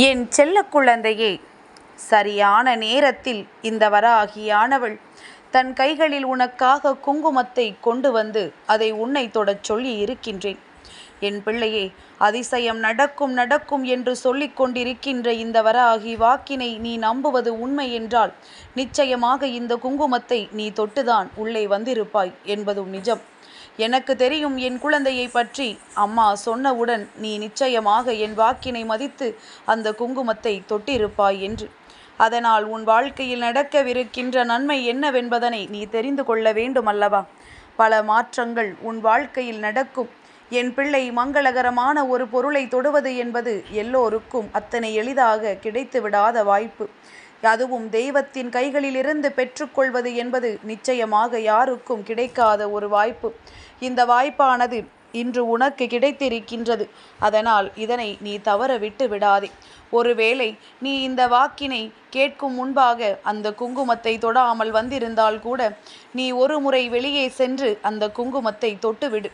என் செல்ல குழந்தையே சரியான நேரத்தில் இந்த வராகியானவள் தன் கைகளில் உனக்காக குங்குமத்தை கொண்டு வந்து அதை உன்னை தொடச் சொல்லி இருக்கின்றேன். என் பிள்ளையே அதிசயம் நடக்கும் நடக்கும் என்று சொல்லிக் கொண்டிருக்கின்ற இந்த வராகி வாக்கினை நீ நம்புவது உண்மை என்றால் நிச்சயமாக இந்த குங்குமத்தை நீ தொட்டுதான் உள்ளே வந்திருப்பாய் என்பதும் நிஜம். எனக்கு தெரியும் என் குழந்தையை பற்றி. அம்மா சொன்னவுடன் நீ நிச்சயமாக என் வாக்கினை மதித்து அந்த குங்குமத்தை தொட்டிருப்பாய் என்று. அதனால் உன் வாழ்க்கையில் நடக்கவிருக்கின்ற நன்மை என்னவென்பதனை நீ தெரிந்து கொள்ள வேண்டும் அல்லவா பல மாற்றங்கள் உன் வாழ்க்கையில் நடக்கும். என் பிள்ளை மங்களகரமான ஒரு பொருளை தொடுவது என்பது எல்லோருக்கும் அத்தனை எளிதாக கிடைத்து விடாத வாய்ப்பு. அதுவும் தெய்வத்தின் கைகளிலிருந்து பெற்றுக்கொள்வது என்பது நிச்சயமாக யாருக்கும் கிடைக்காத ஒரு வாய்ப்பு. இந்த வாய்ப்பானது இன்று உனக்கு கிடைத்திருக்கின்றது. அதனால் இதனை நீ தவற விட்டு விடாதே. ஒருவேளை நீ இந்த வாக்கினை கேட்கும் முன்பாக அந்த குங்குமத்தை தொடாமல் வந்திருந்தால் கூட நீ ஒரு முறை வெளியே சென்று அந்த குங்குமத்தை தொட்டுவிடு.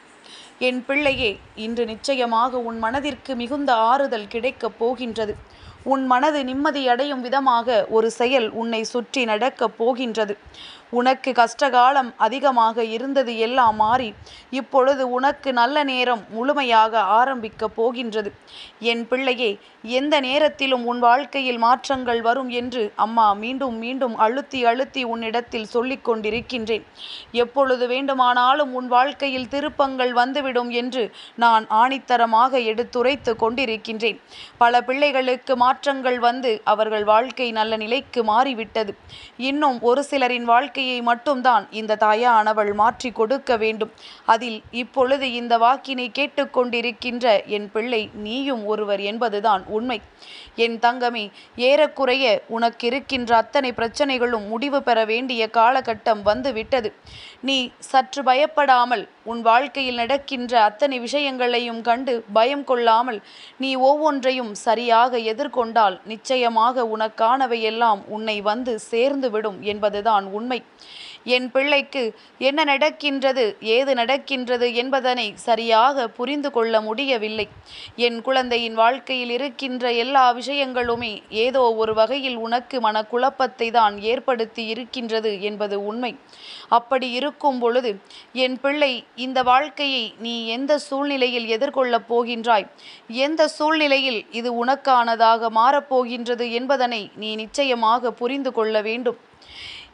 என் பிள்ளையே இன்று நிச்சயமாக உன் மனதிற்கு மிகுந்த ஆறுதல் கிடைக்கப் போகின்றது. உன் மனது நிம்மதியடையும் விதமாக ஒரு செயல் உன்னை சுற்றி நடக்கப் போகின்றது. உனக்கு கஷ்டகாலம் அதிகமாக இருந்தது எல்லாம் மாறி இப்பொழுது உனக்கு நல்ல நேரம் முழுமையாக ஆரம்பிக்கப் போகின்றது. என் பிள்ளையே எந்த நேரத்திலும் உன் வாழ்க்கையில் மாற்றங்கள் வரும் என்று அம்மா மீண்டும் மீண்டும் அழுத்தி அழுத்தி உன்னிடத்தில் சொல்லிக் கொண்டிருக்கின்றேன். எப்பொழுது வேண்டுமானாலும் உன் வாழ்க்கையில் திருப்பங்கள் வந்துவிடும் என்று நான் ஆணித்தரமாக எடுத்துரைத்து கொண்டிருக்கின்றேன். பல பிள்ளைகளுக்கு மாற்றங்கள் வந்து அவர்கள் வாழ்க்கை நல்ல நிலைக்கு மாறிவிட்டது. இன்னும் ஒரு சிலரின் வாழ்க்கையை மட்டும்தான் இந்த தாயானவள் மாற்றி கொடுக்க வேண்டும். அதில் இப்பொழுது இந்த வாக்கினை கேட்டுக்கொண்டிருக்கின்ற என் பிள்ளை நீயும் ஒருவர் என்பதுதான் உண்மை. என் தங்கமே ஏறக்குறைய உனக்கு இருக்கின்ற அத்தனை பிரச்சனைகளும் முடிவு பெற வேண்டிய காலகட்டம் வந்து விட்டது நீ சற்று பயப்படாமல் உன் வாழ்க்கையில் நடக்கின்ற அத்தனை விஷயங்களையும் கண்டு பயம் கொள்ளாமல் நீ ஒவ்வொன்றையும் சரியாக கொண்டால் நிச்சயமாக உனக்கானவை எல்லாம் உன்னை வந்து சேர்ந்துவிடும் என்பதுதான் உண்மை. என் பிள்ளைக்கு என்ன நடக்கின்றது ஏது நடக்கின்றது என்பதனை சரியாக புரிந்து கொள்ள முடியவில்லை. என் குழந்தையின் வாழ்க்கையில் இருக்கின்ற எல்லா விஷயங்களுமே ஏதோ ஒரு வகையில் உனக்கு மனக்குழப்பத்தை தான் ஏற்படுத்தி இருக்கின்றது என்பது உண்மை. அப்படி இருக்கும் பொழுது என் பிள்ளை இந்த வாழ்க்கையை நீ எந்த சூழ்நிலையில் எதிர்கொள்ளப் போகின்றாய்? எந்த சூழ்நிலையில் இது உனக்கானதாக மாறப்போகின்றது என்பதனை நீ நிச்சயமாக புரிந்து கொள்ள வேண்டும்.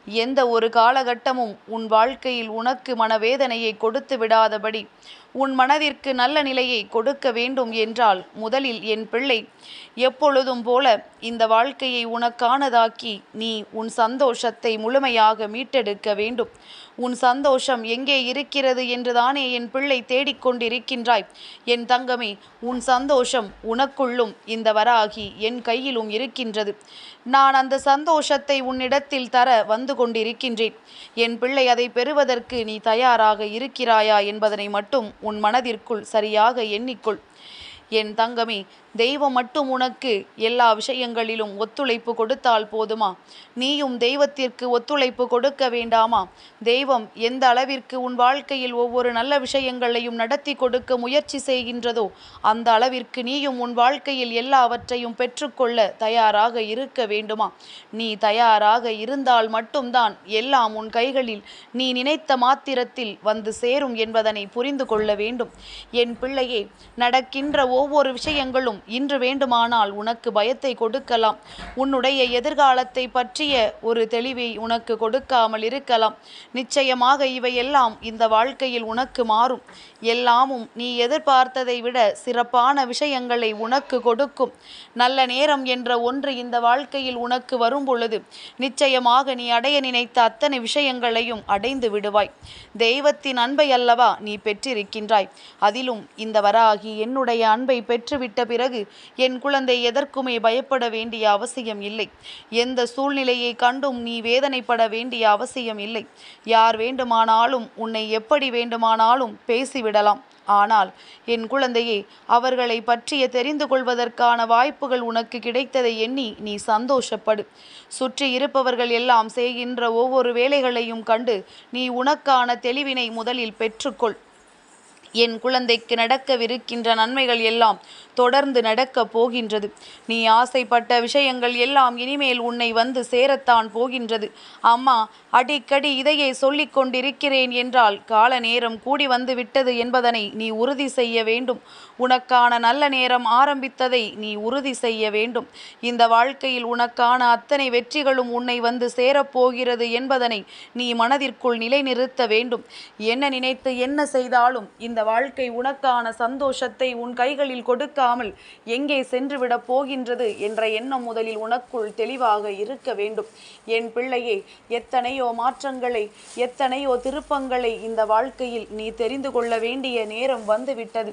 எந்த ஒரு காலகட்டமும் உன் வாழ்க்கையில் உனக்கு மனவேதனையை கொடுத்து விடாதபடி உன் மனதிற்கு நல்ல நிலையை கொடுக்க வேண்டும் என்றால் முதலில் என் பிள்ளை எப்பொழுதும் போல இந்த வாழ்க்கையை உனக்கானதாக்கி நீ உன் சந்தோஷத்தை முழுமையாக மீட்டெடுக்க வேண்டும். உன் சந்தோஷம் எங்கே இருக்கிறது என்றுதானே என் பிள்ளை தேடிக்கொண்டிருக்கின்றாய் என் தங்கமே உன் சந்தோஷம் உனக்குள்ளும் இந்த வராகி என் கையிலும் இருக்கின்றது. நான் அந்த சந்தோஷத்தை உன்னிடத்தில் தர வந்து கொண்டிருக்கின்றேன். என் பிள்ளை அதை பெறுவதற்கு நீ தயாராக இருக்கிறாயா என்பதனை மட்டும் உன் மனதிற்குள் சரியாக எண்ணிக்கொள். என் தங்கமே தெய்வம் மட்டும் உனக்கு எல்லா விஷயங்களிலும் ஒத்துழைப்பு கொடுத்தால் போதுமா? நீயும் தெய்வத்திற்கு ஒத்துழைப்பு கொடுக்க வேண்டாமா? தெய்வம் எந்த அளவிற்கு உன் வாழ்க்கையில் ஒவ்வொரு நல்ல விஷயங்களையும் நடத்தி கொடுக்க முயற்சி செய்கின்றதோ அந்த அளவிற்கு நீயும் உன் வாழ்க்கையில் எல்லாவற்றையும் பெற்றுக்கொள்ள தயாராக இருக்க வேண்டுமா? நீ தயாராக இருந்தால் மட்டும்தான் எல்லாம் உன் கைகளில் நீ நினைத்த மாத்திரத்தில் வந்து சேரும் என்பதனை புரிந்து கொள்ள வேண்டும். என் பிள்ளையே நடக்கின்ற ஒவ்வொரு விஷயங்களும் இன்று வேண்டுமானால் உனக்கு பயத்தை கொடுக்கலாம். உன்னுடைய எதிர்காலத்தை பற்றிய ஒரு தெளிவை உனக்கு கொடுக்காமல் இருக்கலாம். நிச்சயமாக இவையெல்லாம் இந்த வாழ்க்கையில் உனக்கு மாறும். எல்லாமும் நீ எதிர்பார்த்ததை விட சிறப்பான விஷயங்களை உனக்கு கொடுக்கும். நல்ல நேரம் என்ற ஒன்று இந்த வாழ்க்கையில் உனக்கு வரும் பொழுது நிச்சயமாக நீ அடைய நினைத்த அத்தனை விஷயங்களையும் அடைந்து விடுவாய். தெய்வத்தின் அன்பை அல்லவா நீ பெற்றிருக்கின்றாய். அதிலும் இந்த வராகி என்னுடைய அன்பை பெற்றுவிட்ட பிறகு என் குழந்தை எதற்குமே பயப்பட வேண்டிய அவசியம் இல்லை. எந்த சூழ்நிலையை கண்டும் நீ வேதனைப்பட வேண்டிய அவசியம் இல்லை. யார் வேண்டுமானாலும் உன்னை எப்படி வேண்டுமானாலும் பேசிவிடலாம். ஆனால் என் குழந்தையே அவர்களை பற்றிய தெரிந்து கொள்வதற்கான வாய்ப்புகள் உனக்கு கிடைத்ததை எண்ணி நீ சந்தோஷப்படு. சுற்றி இருப்பவர்கள் எல்லாம் செய்கின்ற ஒவ்வொரு வேலைகளையும் கண்டு நீ உனக்கான தெளிவினை முதலில் பெற்றுக்கொள். என் குழந்தைக்கு நடக்கவிருக்கின்ற நன்மைகள் எல்லாம் தொடர்ந்து நடக்கப் போகின்றது. நீ ஆசைப்பட்ட விஷயங்கள் எல்லாம் இனிமேல் உன்னை வந்து சேரத்தான் போகின்றது. அம்மா அடிக்கடி இதையே சொல்லிக் கொண்டிருக்கிறேன் என்றால் கால நேரம் கூடி வந்து விட்டது என்பதனை நீ உறுதி செய்ய வேண்டும். உனக்கான நல்ல நேரம் ஆரம்பித்ததை நீ உறுதி செய்ய வேண்டும். இந்த வாழ்க்கையில் உனக்கான அத்தனை வெற்றிகளும் உன்னை வந்து சேரப்போகிறது என்பதனை நீ மனதிற்குள் நிலைநிறுத்த வேண்டும். என்ன நினைத்து என்ன செய்தாலும் இந்த வாழ்க்கை உனக்கான சந்தோஷத்தை உன் கைகளில் கொடுக்காமல் எங்கே சென்றுவிடப் போகின்றது என்ற எண்ணம் முதலில் உனக்குள் தெளிவாக இருக்க வேண்டும். என் பிள்ளையே எத்தனையோ மாற்றங்களை எத்தனையோ திருப்பங்களை இந்த வாழ்க்கையில் நீ தெரிந்து கொள்ள வேண்டிய நேரம் வந்துவிட்டது.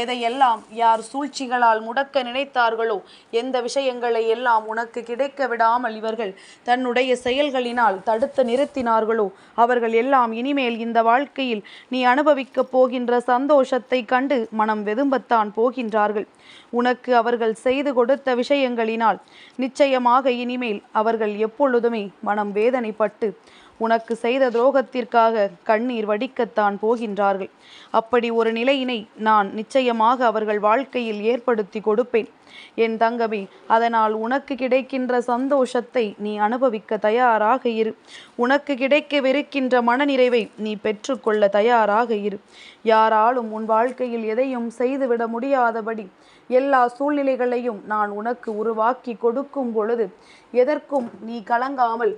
எதையெல்லாம் யார் சூழ்ச்சிகளால் முடக்க நினைத்தார்களோ எந்த விஷயங்களை எல்லாம் உனக்கு கிடைக்க விடாமல் இவர்கள் தன்னுடைய செயல்களினால் தடுத்து நிறுத்தினார்களோ அவர்கள் எல்லாம் இனிமேல் இந்த வாழ்க்கையில் நீ அனுபவிக்கப் போகின்ற சந்தோஷத்தை கண்டு மனம் வெதும்பத்தான் போகின்றார்கள். உனக்கு அவர்கள் செய்து கொடுத்த விஷயங்களினால் நிச்சயமாக இனிமேல் அவர்கள் எப்பொழுதுமே மனம் வேதனைப்பட்டு உனக்கு செய்த துரோகத்திற்காக கண்ணீர் வடிக்கத்தான் போகின்றார்கள். அப்படி ஒரு நிலையினை நான் நிச்சயமாக அவர்கள் வாழ்க்கையில் ஏற்படுத்தி கொடுப்பேன். என் தங்கமே அதனால் உனக்கு கிடைக்கின்ற சந்தோஷத்தை நீ அனுபவிக்க தயாராக இரு. உனக்கு கிடைக்கவிருக்கின்ற மனநிறைவை நீ பெற்றுக்கொள்ள தயாராக இரு. யாராலும் உன் வாழ்க்கையில் எதையும் செய்துவிட முடியாதபடி எல்லா சூழ்நிலைகளையும் நான் உனக்கு உருவாக்கி கொடுக்கும் பொழுது எதற்கும் நீ கலங்காமல்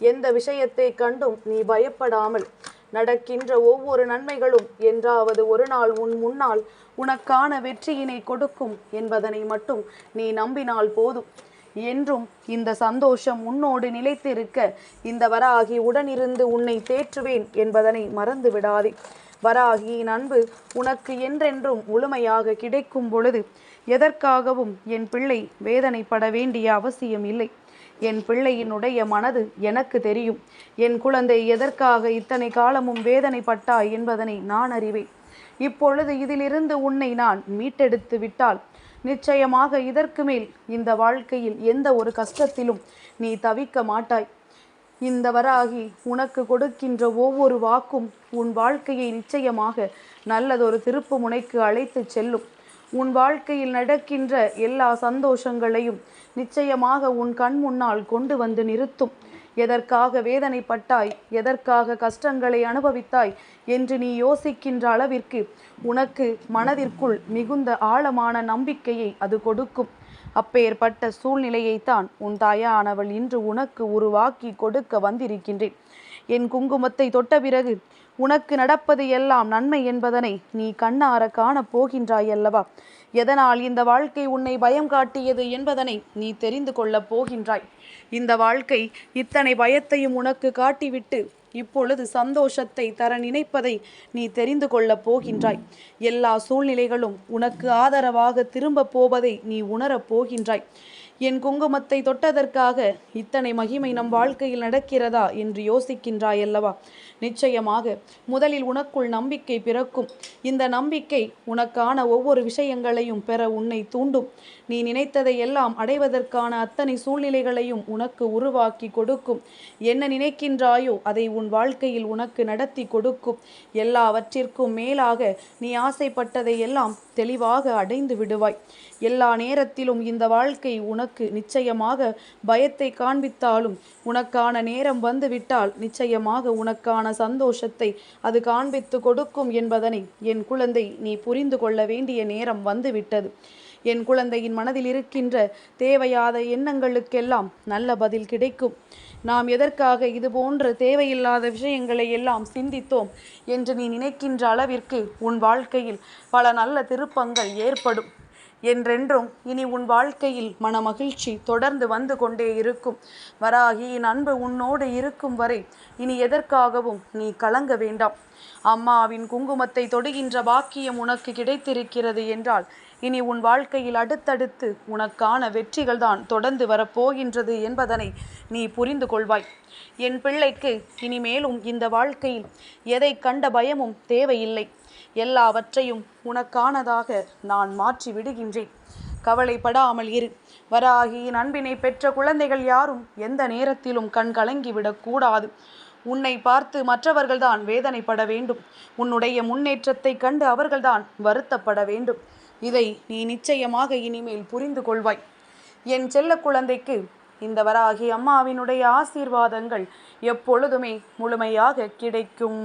எந்த விஷயத்தை கண்டும் நீ பயப்படாமல் நடக்கின்ற ஒவ்வொரு நன்மைகளும் என்றாவது ஒரு நாள் உன் முன்னால் உனக்கான வெற்றியினை கொடுக்கும் என்பதனை மட்டும் நீ நம்பினால் போதும். என்றும் இந்த சந்தோஷம் உன்னோடு நிலைத்திருக்க இந்த வராகி உடனிருந்து உன்னை தேற்றுவேன் என்பதனை மறந்து விடாதே வராகியின் அன்பு உனக்கு என்றென்றும் முழுமையாக கிடைக்கும் பொழுது எதற்காகவும் என் பிள்ளை வேதனைப்பட வேண்டிய அவசியம் இல்லை என் பிள்ளையினுடைய மனது எனக்கு தெரியும். என் குழந்தை எதற்காக இத்தனை காலமும் வேதனைப்பட்டாய் என்பதனை நான் அறிவேன். இப்பொழுது இதிலிருந்து உன்னை நான் மீட்டெடுத்து விட்டால் நிச்சயமாக இதற்கு மேல் இந்த வாழ்க்கையில் எந்த ஒரு கஷ்டத்திலும் நீ தவிக்க மாட்டாய். இந்த வராகி உனக்கு கொடுக்கின்ற ஒவ்வொரு வாக்கும் உன் வாழ்க்கையை நிச்சயமாக நல்லதொரு திருப்பு முனைக்கு அழைத்து செல்லும். உன் வாழ்க்கையில் நடக்கின்ற எல்லா சந்தோஷங்களையும் நிச்சயமாக உன் கண் முன்னால் கொண்டு வந்து நிறுத்தும். எதற்காக வேதனைப்பட்டாய்? எதற்காக கஷ்டங்களை அனுபவித்தாய்? என்று நீ யோசிக்கின்ற அளவிற்கு உனக்கு மனதிற்குள் மிகுந்த ஆழமான நம்பிக்கையை அது கொடுக்கும். அப்பேற்பட்ட சூழ்நிலையைத்தான் உன் தாயானவள் இன்று உனக்கு உருவாக்கி கொடுக்க வந்திருக்கின்றேன். என் குங்குமத்தை தொட்ட பிறகு உனக்கு நடப்பது எல்லாம் நன்மை என்பதனை நீ கண்ணார காணப் போகின்றாய் அல்லவா? எதனால் இந்த வாழ்க்கை உன்னை பயம் காட்டியது என்பதனை நீ தெரிந்து கொள்ளப் போகின்றாய். இந்த வாழ்க்கை இத்தனை பயத்தையும் உனக்கு காட்டிவிட்டு இப்பொழுது சந்தோஷத்தை தர நினைப்பதை நீ தெரிந்து கொள்ளப் போகின்றாய். எல்லா சூழ்நிலைகளும் உனக்கு ஆதரவாக திரும்பப் போவதை நீ உணரப் போகின்றாய். என் குங்குமத்தை தொட்டதற்காக இத்தனை மகிமை நம் வாழ்க்கையில் நடக்கிறதா என்று யோசிக்கின்றாய் அல்லவா நிச்சயமாக முதலில் உனக்குள் நம்பிக்கை பிறக்கும். இந்த நம்பிக்கை உனக்கான ஒவ்வொரு விஷயங்களையும் பெற உன்னை தூண்டும். நீ நினைத்ததை எல்லாம் அடைவதற்கான அத்தனை சூழ்நிலைகளையும் உனக்கு உருவாக்கி கொடுக்கும். என்ன நினைக்கின்றாயோ அதை உன் வாழ்க்கையில் உனக்கு நடத்தி கொடுக்கும். எல்லாவற்றிற்கும் மேலாக நீ ஆசைப்பட்டதை எல்லாம் தெளிவாக அடைந்து விடுவாய். எல்லா நேரத்திலும் இந்த வாழ்க்கை உனக்கு நிச்சயமாக பயத்தை காண்பித்தாலும் உனக்கான நேரம் வந்துவிட்டால் நிச்சயமாக உனக்கான சந்தோஷத்தை அது காண்பித்து கொடுக்கும் என்பதனை என் குழந்தை நீ புரிந்து கொள்ள வேண்டிய நேரம் வந்துவிட்டது. என் குழந்தையின் மனதில் இருக்கின்ற தேவையாத எண்ணங்களுக்கெல்லாம் நல்ல பதில் கிடைக்கும். நாம் எதற்காக இது போன்ற தேவையில்லாத விஷயங்களை எல்லாம் சிந்தித்தோம் என்று நீ நினைக்கின்ற அளவிற்கு உன் வாழ்க்கையில் பல நல்ல திருப்பங்கள் ஏற்படும். என்றென்றும் இனி உன் வாழ்க்கையில் மனமகிழ்ச்சி தொடர்ந்து வந்து கொண்டே இருக்கும். வராகியின் அன்பு உன்னோடு இருக்கும் வரை இனி எதற்காகவும் நீ கலங்க வேண்டாம். அம்மாவின் குங்குமத்தை தொடுகின்ற பாக்கியம் உனக்கு கிடைத்திருக்கிறது என்றால் இனி உன் வாழ்க்கையில் அடுத்தடுத்து உனக்கான வெற்றிகள் தான் தொடர்ந்து வரப்போகின்றது என்பதனை நீ புரிந்து கொள்வாய். என் பிள்ளைக்கு இனிமேலும் இந்த வாழ்க்கையில் எதை கண்ட பயமும் தேவையில்லை. எல்லாவற்றையும் உனக்கானதாக நான் மாற்றி விடுகின்றேன். கவலைப்படாமல் இரு. வராகியின் அன்பினை பெற்ற குழந்தைகள் யாரும் எந்த நேரத்திலும் கண் கலங்கிவிடக்கூடாது உன்னை பார்த்து மற்றவர்கள்தான் வேதனைப்பட வேண்டும். உன்னுடைய முன்னேற்றத்தை கண்டு அவர்கள்தான் வருத்தப்பட வேண்டும். இதை நீ நிச்சயமாக இனிமேல் புரிந்து கொள்வாய். என் செல்ல குழந்தைக்கு இந்த வராகி அம்மாவினுடைய ஆசீர்வாதங்கள் எப்பொழுதுமே முழுமையாக கிடைக்கும்.